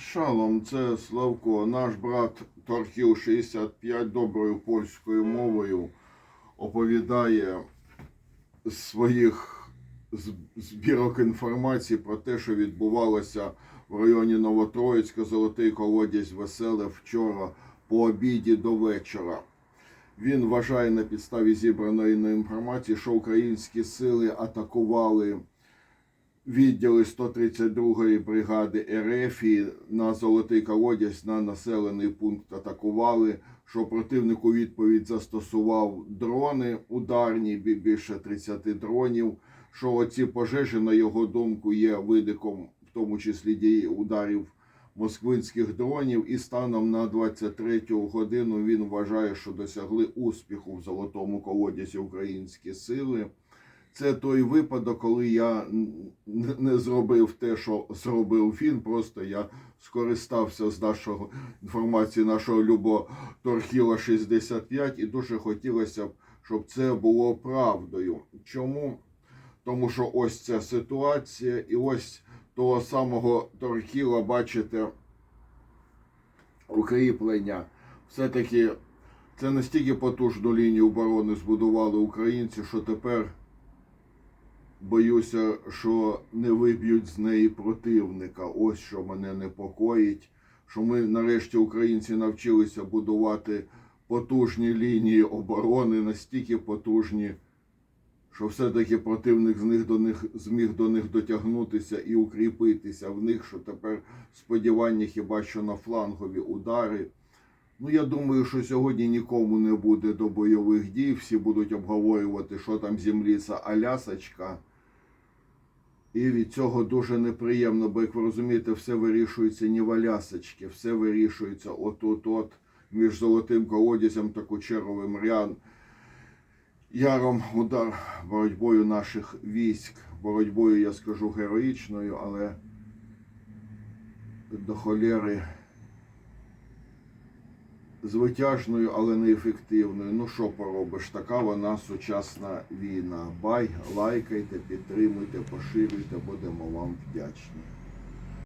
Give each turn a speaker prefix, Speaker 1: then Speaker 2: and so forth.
Speaker 1: Шалом, це Славко, наш брат Торхіл 65 доброю польською мовою оповідає своїх збірок інформації про те, що відбувалося в районі Новотроїцька, Золотий колодязь Веселе вчора по обіді до вечора. Він вважає на підставі зібраної інформації, що українські сили атакували відділи 132-ї бригади РФ і на Золотий колодязь на населений пункт атакували, що противник у відповідь застосував дрони ударні, більше 30 дронів, що оці пожежі, на його думку, є видиком, в тому числі дії ударів москвинських дронів, і станом на 23 годину він вважає, що досягли успіху в Золотому колодязі українські сили. Це той випадок, коли я не зробив те, що зробив він. Просто я скористався з нашого інформації нашого Любо Торхіла 65 і дуже хотілося б, щоб це було правдою. Чому? Тому що ось ця ситуація, і ось того самого Торхіла, бачите, укріплення. Все-таки це настільки потужну лінію оборони збудували українці, що тепер боюся, що не виб'ють з неї противника. Ось що мене непокоїть. Що ми нарешті українці навчилися будувати потужні лінії оборони, настільки потужні, що все-таки противник з них до них зміг до них дотягнутися і укріпитися в них, що тепер сподівання хіба що на флангові удари. Ну, я думаю, що сьогодні нікому не буде до бойових дій. Всі будуть обговорювати, що там земліця Алясочка. І від цього дуже неприємно, бо, як ви розумієте, все вирішується не валясочки, все вирішується от-от-от між Золотим колодязем та Кучеровим Рян. Яром удар боротьбою наших військ. Боротьбою, я скажу, героїчною, але до холєри звитяжною, але неефективною. Ну що поробиш? Така вона сучасна війна. Бай, лайкайте, підтримуйте, поширюйте, будемо вам вдячні.